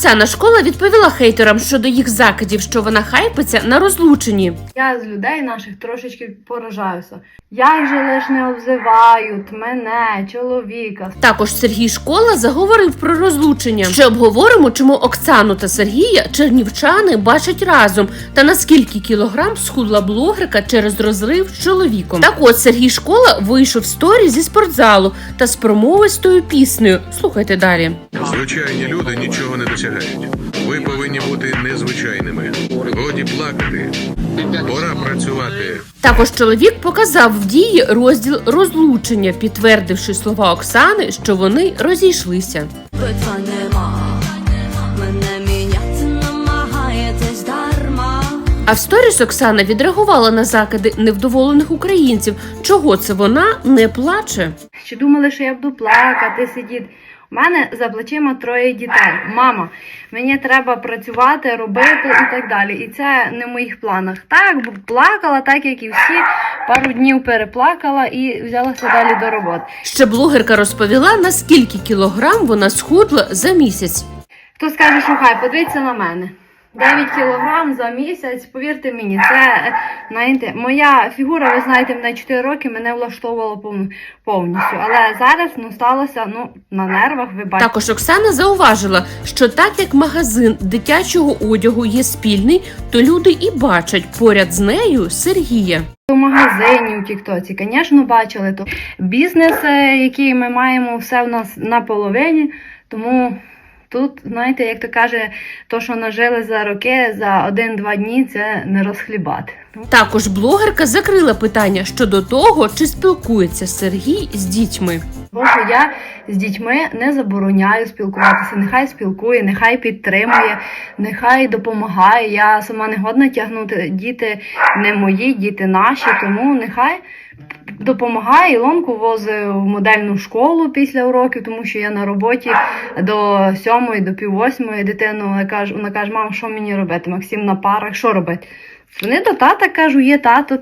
Оксана Школа відповіла хейтерам щодо їх закидів, що вона хайпиться на розлученні. Я з людей наших трошечки поражаюся. Як же лиш не обзивають мене, чоловіка. Також Сергій Школа заговорив про розлучення. Ще обговоримо, чому Оксану та Сергія чернівчани бачать разом та наскільки кілограм схудла блогерка через розрив з чоловіком. Так от Сергій Школа вийшов в сторі зі спортзалу та з промовистою піснею. Слухайте далі. Звичайні люди нічого не досягають. Ви повинні бути незвичайними. Годі плакати. Пора працювати. Також чоловік показав в дії розділ розлучення, підтвердивши слова Оксани, що вони розійшлися. А в сторіс Оксана відреагувала на закиди невдоволених українців. Чого це вона не плаче? Чи думали, що я буду плакати, сидіти? У мене за плечима троє дітей. Мама, мені треба працювати, робити і так далі. І це не в моїх планах. Так, плакала, так як і всі. Пару днів переплакала і взялася далі до роботи. Ще блогерка розповіла, наскільки кілограм вона схудла за місяць. Хто скаже, що хай, подивіться на мене. 9 кілограм за місяць, повірте мені, це знаєте, моя фігура, ви знаєте, мене 4 роки мене влаштовувала пов- повністю. Але зараз ну сталося ну на нервах, ви бачите. Також Оксана зауважила, що так як магазин дитячого одягу є спільний, то люди і бачать поряд з нею Сергія. У магазині у Тіктоці, звісно, бачили то бізнес, е, який ми маємо, все в нас на половині. Тому тут, знаєте, як то каже, то, що нажили за роки, за один-два дні, це не розхлібати. Також блогерка закрила питання щодо того, чи спілкується Сергій з дітьми. Бо що я з дітьми не забороняю спілкуватися. Нехай спілкує, нехай підтримує, нехай допомагає. Я сама не годна тягнути. Діти не мої, діти наші, тому нехай допомагає. Ілонку возив в модельну школу після уроків, тому що я на роботі до сьомої, до пів восьмої дитину вона каже, вона каже, мам, що мені робити? Максим на парах, що робити? Вони до тата кажу, є тато.